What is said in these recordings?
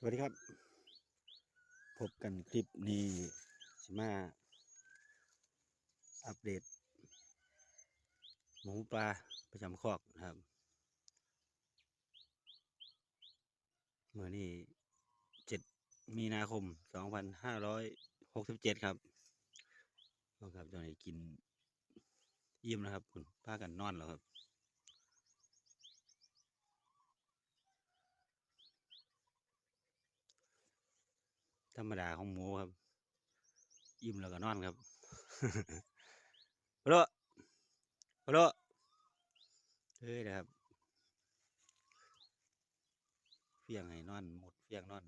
สวัสดีครับ พบกันคลิปนี้สิมา อัปเดต หมูปลาประจำคอกนะครับเมื่อนี้เจ็ดมีนาคมสองพันห้าร้อยหกสิบเจ็ดครับน้องครับตอนนี้กินอิ่มนะครับคุณพากันนอนแล้วครับ ธรรมดาของหมูครับ อิ่มแล้วก็นอนครับพะโลพะโลเฮ้ยนะครับเฟียงให้นอนหมดเฟียงนอน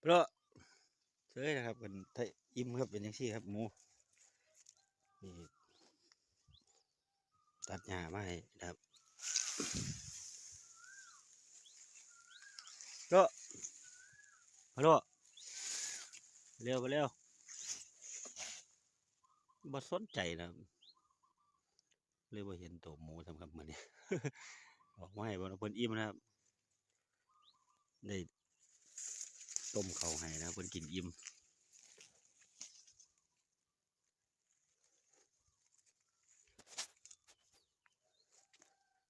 พะโลเฮ้ยนะครับเป็นไทยอิ่มครับเป็นยังซี่ครับหมูนี่ตัดหญ้ามาให้นะครับพะโลพะโลเร็วไปเร็วบ่สนใจนะครับเลยบ่เห็นตัวหมูทำกับมันนี่ออกมาให้บ่เพิ่นอิ่มนะครับ ได้ต้มเขาให้นะครับเพิ่นกินอิ่ม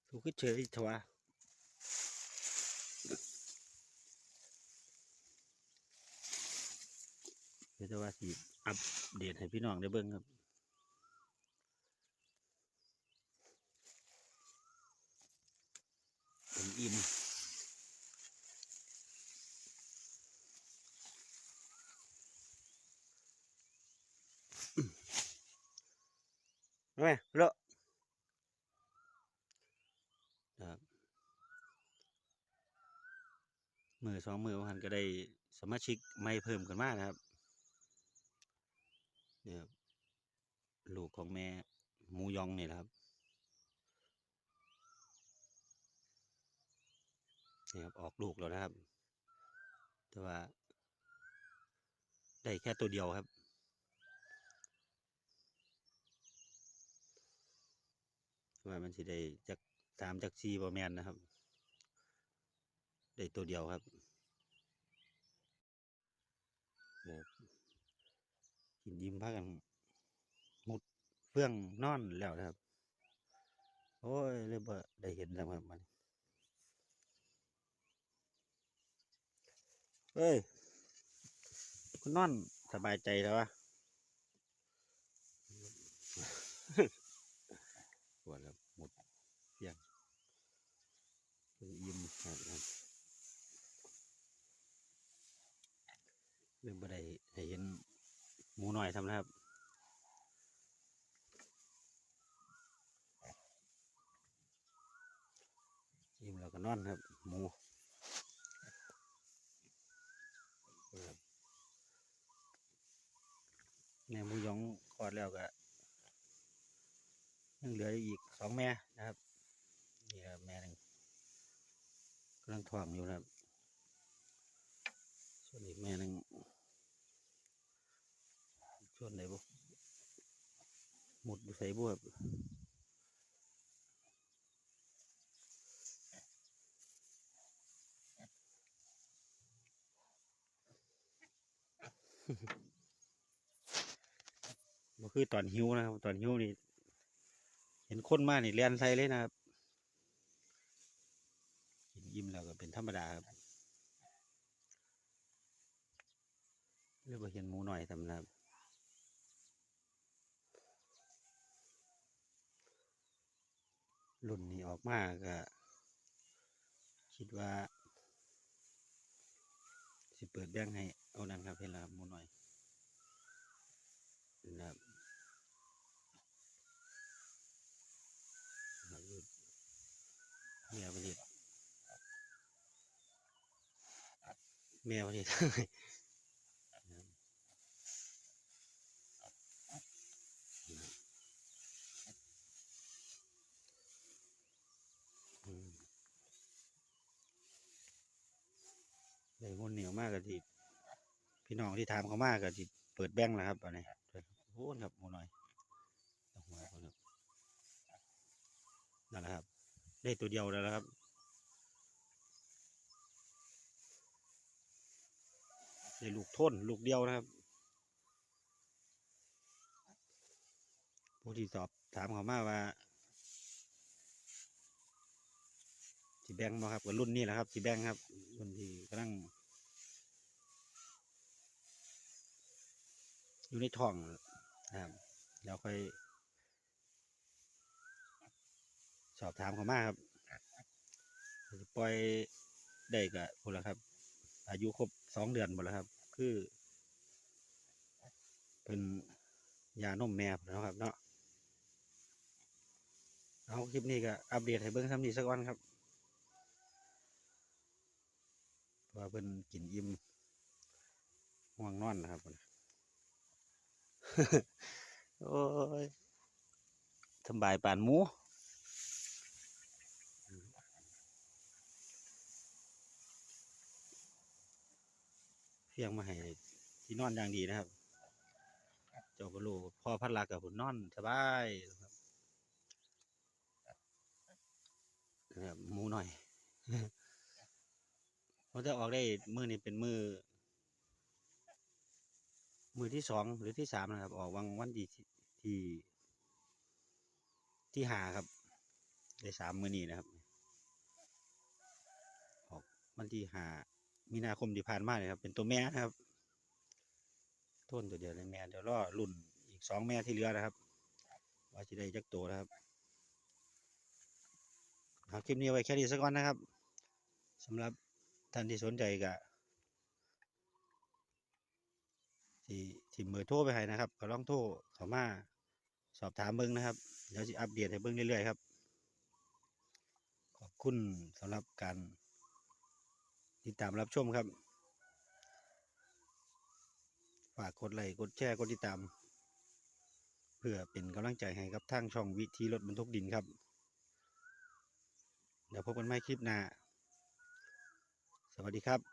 ทุกข์เฉยทว่า ดี๋ยวจะว่าสิอัปเดตให้พี่น้องได้เบิ่งครับผมอิ่มเอาไหมเลอะครับมือสองมือวันก็ได้สมาชิกไม่เพิ่มกันมากนะครับ นี่ยครับลูกของแม่หมูยองนี่แหละครับนี่ครับออกลูกแล้วนะครับ แต่ว่า ได้แค่ตัวเดียวครับ ว่ามันสิได้จากสามจากสี่ประมาณนะครับ ได้ตัวเดียวครับเนี่ยกิน ยิ้มพากันมุดเฟื่องนอนแล้วนะครับ โอ้ยเลยบ่ได้เห็นแล้วครับมันเฮ้ย คุณนอนสบายใจแล้ววะปวดแล้วหมดเพียงเป็นอิ่มครับครับเรื่องบ่ได้ให้เห็นหมูน้อย ทำนะครับอิ่มแล้วก็นอนครับ หมูครับแม่หมูยองคลอดแล้วก็ยังเหลืออีกสองแม่นะครับนี่ครับแม่หนึ่งกำลังท้องอยู่นะครับส่วนอีกแม่หนึ่ง ส่วนไหนบุหมดใส่บุครับก็คือตอนหิวนะครับ ตอนหิวนี่ เห็นคนมากนี่เลียนใส่เลยนะครับกินยิ้มแล้วก็เป็นธรรมดาครับเรียกว่าเห็นหมูหน่อยทำนะครับ รุ่นนี้ออกมาก็คิดว่า สิเปิดแบ่งให้เอานั่นครับเห็นแล้วครับหมูหน่อยนะครับครับอยู่เมียประเทศเมียประเทศ เหนียวมากกับที่พี่น้องที่ถามเขามากกับที่เปิดแบงค์แล้วครับอันนี้โอ้ครับโมูน่อยนั่นแหละครับ ได้ตัวเดียวแล้วครับได้ลูกทนลูกเดียวนะครับผู้ที่สอบถามเขามากว่าสีแบงมาครับกับรุ่นนี้แหละครับสีแบงครับรุ่นที่กำลัง อยู่ในท้องนะครับแล้วค่อย สอบถามเขามากครับสปล่อยได้กับคนละครับ อายุครบสองเดือนหมดแล้วครับ คือ เป็นยานมแม่พุ่นะครับ เนาะเอาคลิปนี้ก็อัปเดตให้เบิ้งทำนี้สักวันครับว่าเพิ่นกินอิ่มห่วงนอนนะครับ โอ้ยสำบายปานหมูเพียงมาให้ที่นอนอย่างดีนะครับ เจ้าก็รู้พ่อพัดลักกับผมนอนสบายครับนะครับหมูหน่อยเขาจะออกได้มือนี้เป็นมือ มือที่สองหรือที่สามนะครับ ออกวันวันที่ที่ที่หาครับได้สามมือนี้นะครับ ออกวันที่หามีนาคมที่ผ่านมาเลยครับ เป็นตัวแม่นะครับต้นตัวเดียวในแม่เดี๋ยวรอรุ่นอีกสองแม่ที่เหลือนะครับ ว่าจะได้จักตัวนะครับเอาคลิปนี้ไว้แค่นี้สักก่อนนะครับสำหรับท่านที่สนใจก็ ที่ที่เบอร์โทรไปให้นะครับก็ลองโทรเข้ามาสอบถามเบิ้งนะครับเดี๋ยวจะอัปเดตให้เบิ้งเรื่อยๆครับ ขอบคุณสำหรับการติดตามรับชมครับ ฝากกดไลค์กดแชร์กดติดตาม เพื่อเป็นกำลังใจให้กับทางช่องวิธีรถบรรทุกดินครับ เดี๋ยวพบกันใหม่คลิปหน้า สวัสดีครับ